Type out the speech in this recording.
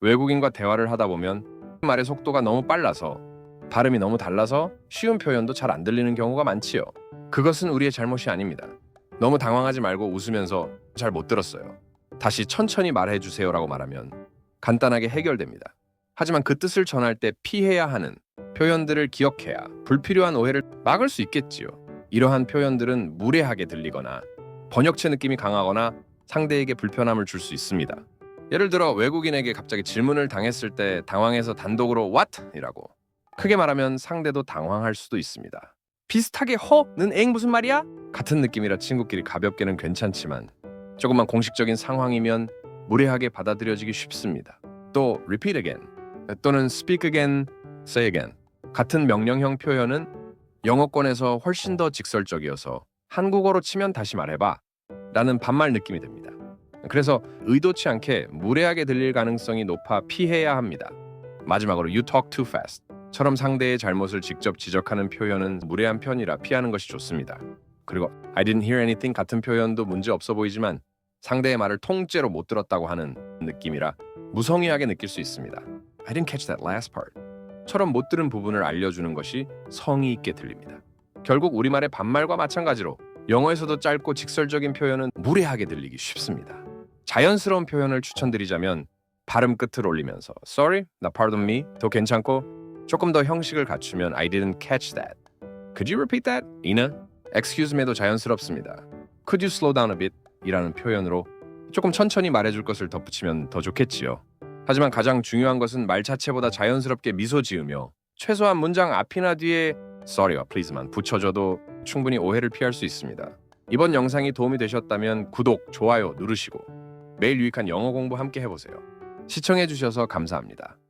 외국인과 대화를 하다 보면 말의 속도가 너무 빨라서 발음이 너무 달라서 쉬운 표현도 잘 안 들리는 경우가 많지요. 그것은 우리의 잘못이 아닙니다. 너무 당황하지 말고 웃으면서 잘 못 들었어요. 다시 천천히 말해 주세요라고 말하면 간단하게 해결됩니다. 하지만 그 뜻을 전할 때 피해야 하는 표현들을 기억해야 불필요한 오해를 막을 수 있겠지요. 이러한 표현들은 무례하게 들리거나 번역체 느낌이 강하거나 상대에게 불편함을 줄 수 있습니다. 예를 들어 외국인에게 갑자기 질문을 당했을 때 당황해서 단독으로 what? 이라고 크게 말하면 상대도 당황할 수도 있습니다. 비슷하게 허는 엥 무슨 말이야? 같은 느낌이라 친구끼리 가볍게는 괜찮지만 조금만 공식적인 상황이면 무례하게 받아들여지기 쉽습니다. 또 repeat again 또는 speak again, say again 같은 명령형 표현은 영어권에서 훨씬 더 직설적이어서 한국어로 치면 다시 말해봐 라는 반말 느낌이 듭니다. 그래서 의도치 않게 무례하게 들릴 가능성이 높아 피해야 합니다. 마지막으로 you talk too fast 처럼 상대의 잘못을 직접 지적하는 표현은 무례한 편이라 피하는 것이 좋습니다. 그리고 I didn't hear anything 같은 표현도 문제 없어 보이지만 상대의 말을 통째로 못 들었다고 하는 느낌이라 무성의하게 느낄 수 있습니다. I didn't catch that last part. 처럼 못 들은 부분을 알려주는 것이 성의 있게 들립니다. 결국 우리말의 반말과 마찬가지로 영어에서도 짧고 직설적인 표현은 무례하게 들리기 쉽습니다. 자연스러운 표현을 추천드리자면 발음 끝을 올리면서 sorry, 나 pardon me 더 괜찮고 조금 더 형식을 갖추면 I didn't catch that. Could you repeat that? 이나? Excuse me도 자연스럽습니다. Could you slow down a bit? 이라는 표현으로 조금 천천히 말해줄 것을 덧붙이면 더 좋겠지요. 하지만 가장 중요한 것은 말 자체보다 자연스럽게 미소 지으며 최소한 문장 앞이나 뒤에 sorry와 please만 붙여줘도 충분히 오해를 피할 수 있습니다. 이번 영상이 도움이 되셨다면 구독, 좋아요 누르시고 매일 유익한 영어 공부 함께 해보세요. 시청해주셔서 감사합니다.